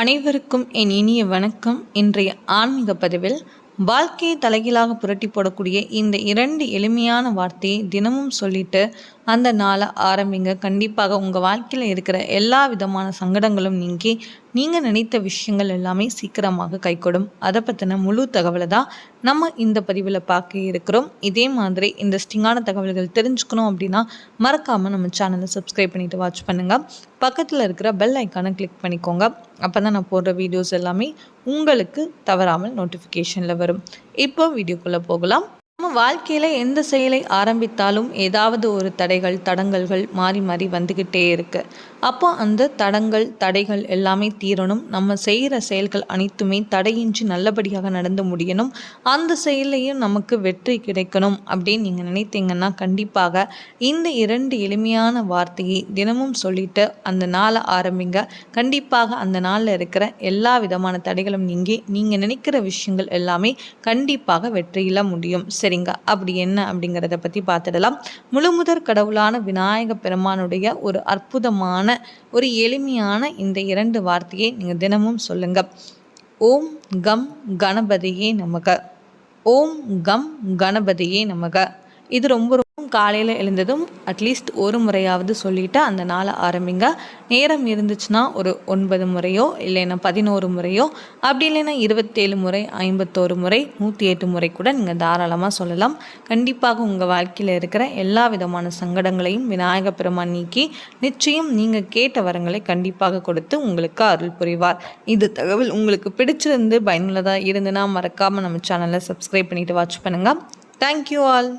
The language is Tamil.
அனைவருக்கும் என் இனிய வணக்கம். இன்றைய ஆன்மீக பதிவில் வாழ்க்கையை தலைகீழாக புரட்டி போடக்கூடிய இந்த இரண்டு எளிமையான வார்த்தையை தினமும் சொல்லிட்டு அந்த நாளை ஆரம்பிங்க. கண்டிப்பாக உங்கள் வாழ்க்கையில் இருக்கிற எல்லா விதமான சங்கடங்களும் நீங்கி நீங்கள் நினைத்த விஷயங்கள் எல்லாமே சீக்கிரமாக கைகொடும். அதை பற்றின முழு தகவலை தான் நம்ம இந்த பதிவில் பார்க்க இருக்கிறோம். இதே மாதிரி இன்ட்ரெஸ்டிங்கான தகவல்கள் தெரிஞ்சுக்கணும் அப்படின்னா மறக்காமல் நம்ம சேனலை சப்ஸ்கிரைப் பண்ணிவிட்டு வாட்ச் பண்ணுங்கள் பக்கத்தில் இருக்கிற பெல் ஐக்கானை கிளிக் பண்ணிக்கோங்க. அப்போ தான் நான் போடுற வீடியோஸ் எல்லாமே உங்களுக்கு தவறாமல் நோட்டிஃபிகேஷனில் வரும். இப்போ வீடியோக்குள்ளே போகலாம். நம்ம வாழ்க்கையில் எந்த செயலை ஆரம்பித்தாலும் ஏதாவது ஒரு தடைகள் தடங்கல்கள் மாறி மாறி வந்துக்கிட்டே இருக்கு. அப்போ அந்த தடங்கள் தடைகள் எல்லாமே தீரணும். நம்ம செய்கிற செயல்கள் அனைத்துமே தடையின்றி நல்லபடியாக நடந்து முடியணும். அந்த செயலையும் நமக்கு வெற்றி கிடைக்கணும் அப்படின்னு நீங்கள் நினைத்தீங்கன்னா கண்டிப்பாக இந்த இரண்டு எளிமையான வார்த்தையை தினமும் சொல்லிட்டு அந்த நாளை ஆரம்பிங்க. கண்டிப்பாக அந்த நாளில் இருக்கிற எல்லா விதமான தடைகளும் நீங்கி நீங்கள் நினைக்கிற விஷயங்கள் எல்லாமே கண்டிப்பாக வெற்றியில முடியும். சரிங்க அப்படி என்ன அப்படிங்கிறத பற்றி பார்த்துடலாம். முழுமுதற் கடவுளான விநாயக பெருமானுடைய ஒரு அற்புதமான ஒரு எளிமையான இந்த இரண்டு வார்த்தையை நீங்கள் தினமும் சொல்லுங்க. ஓம் கம் கணபதியே நமக. ஓம் கம் கணபதியே நமக. இது ரொம்ப காலையில் எழுந்ததும் அட்லீஸ்ட் ஒரு முறையாவது சொல்லிவிட்டு அந்த நாளை ஆரம்பிங்க. நேரம் இருந்துச்சுன்னா ஒரு ஒன்பது முறையோ இல்லைன்னா பதினோரு முறையோ அப்படி இல்லைன்னா இருபத்தேழு முறை ஐம்பத்தோரு முறை நூற்றி எட்டு முறை கூட நீங்கள் தாராளமாக சொல்லலாம். கண்டிப்பாக உங்கள் வாழ்க்கையில் இருக்கிற எல்லா விதமான சங்கடங்களையும் விநாயக பெருமான் நீக்கி நிச்சயம் நீங்கள் கேட்ட வரங்களை கண்டிப்பாக கொடுத்து உங்களுக்கு அருள் புரிவார். இது தகவல் உங்களுக்கு பிடிச்சிருந்து பயனுள்ளதாக இருந்துன்னா மறக்காமல் நம்ம சேனலை சப்ஸ்கிரைப் பண்ணிவிட்டு வாட்ச் பண்ணுங்கள் தேங்க்யூ ஆல்